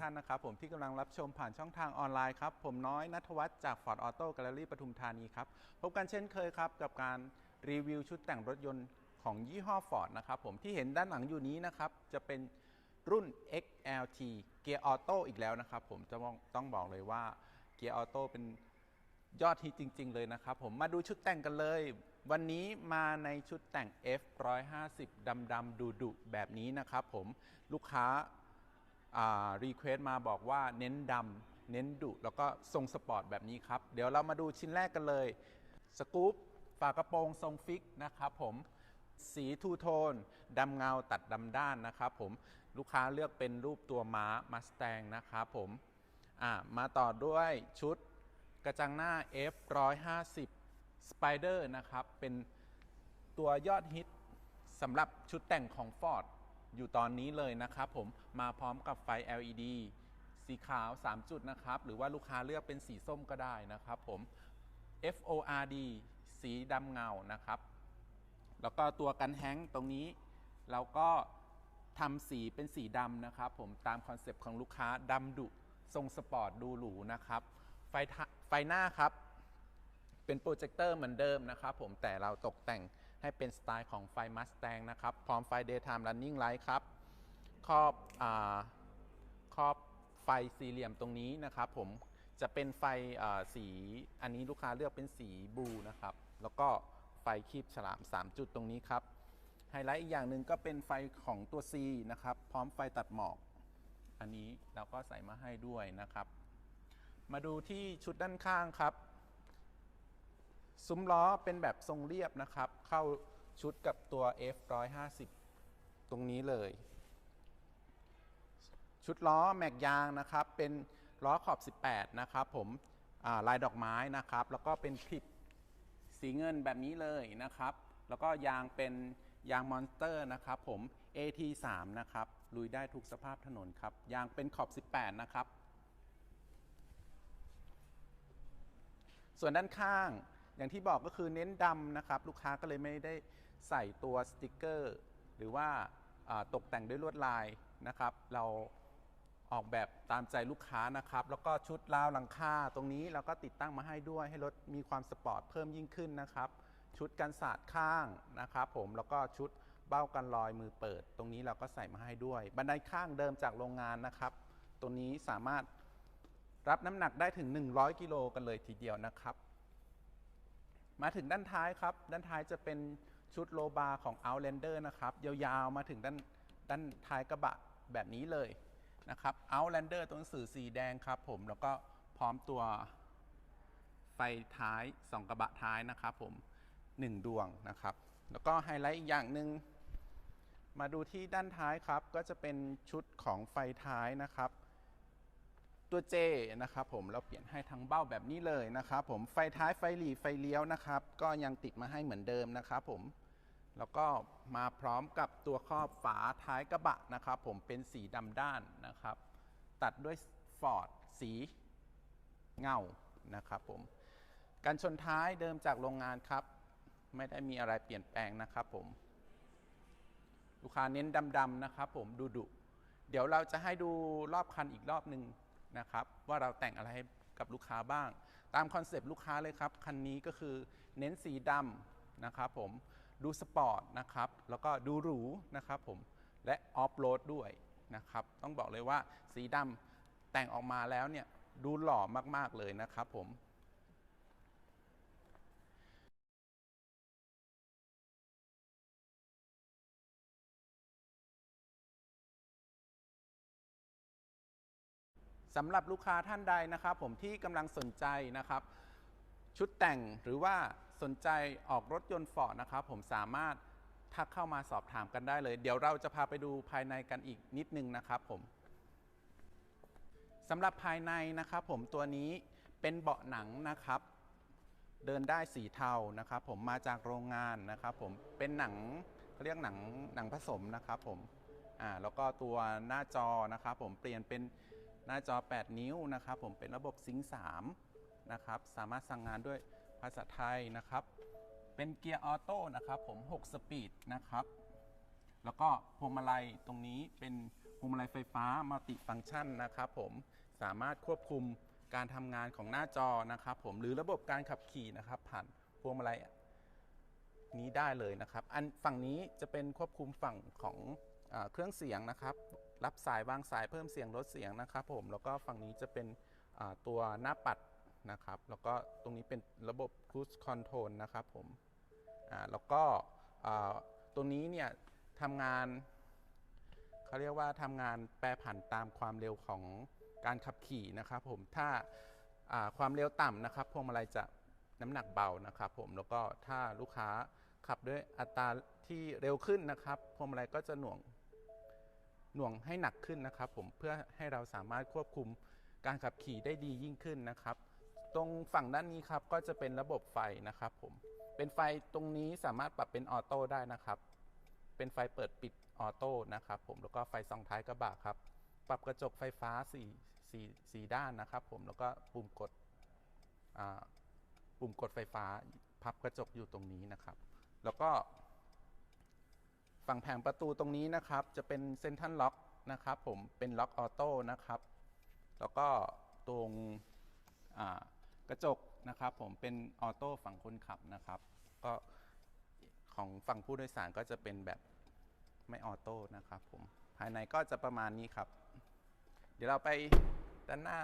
ท่านนะครับผมที่กำลังรับชมผ่านช่องทางออนไลน์ครับ ผมน้อยนัทวัฒน์จาก Ford Auto Gallery ปทุมธานีครับ พบกันเช่นเคยครับ กับการรีวิวชุดแต่งรถยนต์ของยี่ห้อ Ford นะครับผมที่เห็นด้านหลังอยู่นี้นะครับ จะเป็นรุ่น XLT เกียร์ออโต้อีกแล้วนะครับผมจะต้องบอกเลยว่าเกียร์ออโต้เป็นยอดฮิตจริง ๆ เลยนะครับผมมาดูชุดแต่งกันเลย วันนี้มาในชุดแต่ง F 150 ดำดำดุดุๆแบบนี้นะครับผมลูกค้า รีเควสต์มาบอกว่าเน้นดำเน้นดุ แล้วก็ทรงสปอร์ตแบบนี้ครับ เดี๋ยวเรามาดูชิ้นแรกกันเลยสกู๊ปฝากระโปรงทรงฟิกนะครับผมสีทูโทนดำเงาตัดดำด้านนะครับผมลูกค้าเลือกเป็นรูปตัวม้ามาสแตงนะครับผมมาต่อด้วยชุดกระจังหน้า F 150 Spider นะครับ เป็นตัวยอดฮิตสำหรับชุดแต่งของ Ford อยู่ตอนนี้เลยนะครับผมมาพร้อมกับไฟ LED สีขาว 3 จุดนะครับ หรือว่าลูกค้าเลือกเป็นสีส้มก็ได้นะครับผม FORD สีดำเงานะครับ แล้วก็ตัวกันแฮงตรงนี้ เราก็ทำสีเป็นสีดำนะครับผมตามคอนเซปต์ของลูกค้าดำดุทรงสปอร์ตดูหรูนะครับ ไฟท้าไฟหน้าครับ เป็นโปรเจคเตอร์เหมือนเดิมนะครับผมแต่เราตกแต่ง ให้เป็นสไตล์ของไฟ Mustang นะครับ พร้อมไฟ Daytime Running Light ครับครอบอครอบไฟสี่เหลี่ยมตรงนี้นะครับผมจะเป็นไฟสีอันนี้ลูกค้าเลือกเป็นสีบลูนะครับ แล้วก็ไฟคีบฉลาม 3 จุดตรงนี้ครับไฮไลท์อีกอย่างหนึ่งก็เป็นไฟของตัว C นะครับ พร้อมไฟตัดหมอก อันนี้เราก็ใส่มาให้ด้วยนะครับ มาดูที่ชุดด้านข้างครับ ซุ้มล้อเป็นแบบทรงเรียบนะครับ เข้าชุดกับตัว F 150 ตรงนี้เลย ชุดล้อแม็กยางนะครับ เป็นล้อขอบ 18 นะครับ ผมาลายดอกไม้นะครับ แล้วก็เป็นคลิปสีเงินแบบนี้เลยนะครับ แล้วก็ยางเป็นยางมอนสเตอร์นะครับ ผม AT3 นะครับ ลุยได้ทุกสภาพถนนครับ ยางเป็นขอบ 18 นะครับ ส่วนด้านข้าง อย่างที่บอกก็คือเน้นดำนะครับ ลูกค้าก็เลยไม่ได้ใส่ตัวสติกเกอร์ หรือว่าอ่าตกแต่งด้วยลวดลายนะครับ เราออกแบบตามใจลูกค้านะครับ แล้วก็ชุดราวหลังคาตรงนี้เราก็ติดตั้งมาให้ด้วย ให้รถมีความสปอร์ตเพิ่มยิ่งขึ้นนะครับ ชุดกันสาดข้างนะครับ ผมแล้วก็ชุดเบ้ากันรอยมือเปิด ตรงนี้เราก็ใส่มาให้ด้วย บันไดข้างเดิมจากโรงงานนะครับตรงนี้สามารถรับน้ำหนักได้ถึง 100 กิโลกันเลยทีเดียวนะครับ มาถึงด้านท้ายครับ ด้านท้ายจะเป็นชุดโลบาร์ของ Outlander นะครับ ยาวๆ มาถึงด้านด้านท้ายกระบะแบบนี้เลยนะครับ Outlander ตัวหนังสือสีแดงครับผม แล้วก็พร้อมตัวไฟท้ายสองกระบะท้ายนะครับผม 1 ดวงนะครับ แล้วก็ไฮไลท์อีกอย่างหนึ่งมาดูที่ด้านท้ายครับ ก็จะเป็นชุดของไฟท้ายนะครับ ตัว J นะครับผมเราเปลี่ยนให้ทั้งเบ้าแบบนี้เลยนะครับผมไฟท้ายไฟหลีไฟเลี้ยวนะครับ ก็ยังติดมาให้เหมือนเดิมนะครับผมแล้วก็มาพร้อมกับตัวครอบฝาท้ายกระบะนะครับ ผมเป็นสีดำด้านนะครับ ตัดด้วยฟอร์ดสีเงานะครับผมการชนท้ายเดิมจากโรงงานครับ ไม่ได้มีอะไรเปลี่ยนแปลงนะครับผม ลูกค้าเน้นดำๆนะครับผมดูดุเดี๋ยวเราจะให้ดูรอบคันอีกรอบหนึ่ง นะครับว่าเราแต่งอะไรให้กับลูกค้าบ้าง ตามคอนเซปต์ลูกค้าเลยครับ คันนี้ก็คือเน้นสีดำนะครับผมดูสปอร์ตนะครับแล้วก็ดูหรูนะครับผมและออฟโรดด้วยนะครับต้องบอกเลยว่าสีดำแต่งออกมาแล้วเนี่ยดูหล่อมากๆเลยนะครับผม สำหรับลูกค้าท่านใดนะครับ ผมที่กำลังสนใจนะครับ ชุดแต่งหรือว่าสนใจออกรถยนต์ฟอร์ดนะครับ ผมสามารถทักเข้ามาสอบถามกันได้เลย เดี๋ยวเราจะพาไปดูภายในกันอีกนิดนึงนะครับผมสำหรับภายในนะครับผมตัวนี้เป็นเบาะหนังนะครับ เดินได้สีเทานะครับผมมาจากโรงงานนะครับผมเป็นหนังเขาเรียกหนังหนังผสมนะครับผมอ่าแล้วก็ตัวหน้าจอนะครับผมเปลี่ยนเป็น น้าจอ 8 นิ้วนะครับ ผมเป็นระบบซิงค์3นะครับ สามารถสั่งงานด้วยภาษาไทยนะครับ เป็นเกียร์ออโต้นะครับ ผม 6 สปีดนะครับ แล้วก็พวงมาลัยตรงนี้เป็นพวงมาลัยไฟฟ้ามัลติฟังชันนะครับ ผมสามารถควบคุมการทำงานของหน้าจอนะครับ ผมหรือระบบการขับขี่นะครับ ผ่านพวงมาลัยนี้ได้เลยนะครับ อันฝั่งนี้จะเป็นควบคุมฝั่งของอเครื่องเสียงนะครับ รับสายวางสายเพิ่มเสียงลดเสียงนะครับผมแล้วก็ฝั่งนี้จะเป็นตัวหน้าปัดนะครับ แล้วก็ตรงนี้เป็นระบบ cruise control นะครับผมแล้วก็ตรงนี้เนี่ยทำงานเขาเรียกว่าทำงานแปรผันตามความเร็วของการขับขี่นะครับผมถ้าาความเร็วต่ำนะครับพวงมาลัยจะน้ำหนักเบานะครับผมแล้วก็ถ้าลูกค้าขับด้วยอัตราที่เร็วขึ้นนะครับพวงมาลัยก็จะหน่วง หน่วงให้หนักขึ้นนะครับผมเพื่อให้เราสามารถควบคุมการขับขี่ได้ดียิ่งขึ้นนะครับ ตรงฝั่งด้านนี้ครับก็จะเป็นระบบไฟนะครับผมเป็นไฟตรงนี้สามารถปรับเป็นออโต้ได้นะครับ เป็นไฟเปิดปิดออโต้นะครับผมแล้วก็ไฟส่องท้ายกระบะครับ ปรับกระจกไฟฟ้า4 4 4ด้านนะครับผมแล้วก็ปุ่มกดปุ่มกดไฟฟ้า พับกระจกอยู่ตรงนี้นะครับ แล้วก็ ฝั่งแผงประตูตรงนี้นะครับ จะเป็นเซนทันล็อกนะครับ ผมเป็นล็อกออโต้นะครับ แล้วก็ตรงกระจกนะครับผมเป็นออโต้ฝั่งคนขับนะครับ ก็ของฝั่งผู้โดยสารก็จะเป็นแบบไม่ออโต้นะครับผมภายในก็จะประมาณนี้ครับ เดี๋ยวเราไปด้านหน้า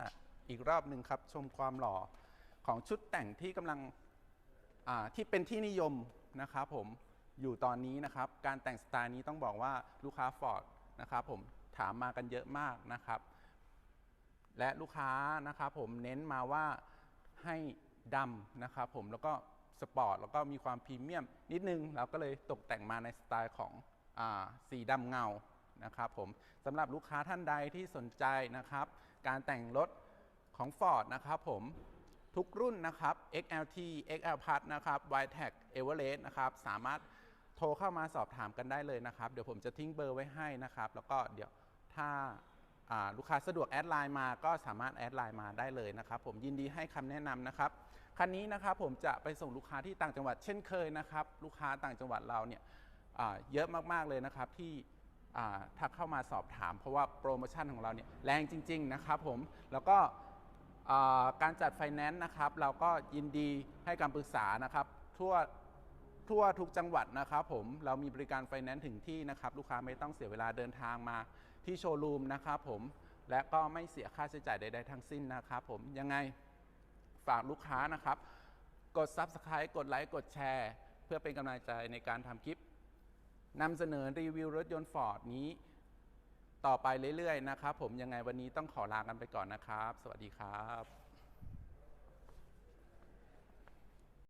อีกรอบหนึ่งครับ ชมความหล่อของชุดแต่งที่กำลังที่เป็นที่นิยมนะครับผม อยู่ตอนนี้นะครับ การแต่งสไตล์นี้ต้องบอกว่าลูกค้าฟอร์ดนะครับผมถามมากันเยอะมากนะครับ และลูกค้านะครับผมเน้นมาว่าให้ดำนะครับผมแล้วก็สปอร์ตแล้วก็มีความพรีเมียมนิดนึงเราก็เลยตกแต่งมาในสไตล์ของอสีดำเงานะครับผมสำหรับลูกค้าท่านใดที่สนใจนะครับ การแต่งรถของ Ford นะครับผมทุกรุ่นนะครับ XLT XL Plus นะครับ YTEC Everest นะครับ สามารถ โทรเข้ามาสอบถามกันได้เลยนะครับ เดี๋ยวผมจะทิ้งเบอร์ไว้ให้นะครับ แล้วก็เดี๋ยวถ้าลูกค้าสะดวกแอดไลน์มาก็สามารถแอดไลน์มาได้เลยนะครับ ผมยินดีให้คำแนะนำนะครับคันนี้นะครับผมจะไปส่งลูกค้าที่ต่างจังหวัดเช่นเคยนะครับ ลูกค้าต่างจังหวัดเราเนี่ยเยอะมากๆเลยนะครับที่อ่าทักเข้ามาสอบถาม เพราะว่าโปรโมชั่นของเราเนี่ยแรงจริง ๆ นะครับผมแล้วก็การจัดไฟแนนซ์นะครับ เราก็ยินดีให้คำปรึกษานะครับทั่ว ทั่วทุกจังหวัดนะครับผมเรามีบริการไฟแนนซ์ถึงที่นะครับ ลูกค้าไม่ต้องเสียเวลาเดินทางมาที่โชว์รูมนะครับผมและก็ไม่เสียค่าใช้จ่ายใดๆทั้งสิ้นนะครับผมยังไงฝากลูกค้านะครับ กด Subscribe กดไลค์กดแชร์ เพื่อเป็นกำลังใจในการทำคลิปนำเสนอรีวิวรถยนต์ฟอร์ดนี้ต่อไปเรื่อยๆนะครับผมยังไงวันนี้ต้องขอลากันไปก่อนนะครับ สวัสดีครับ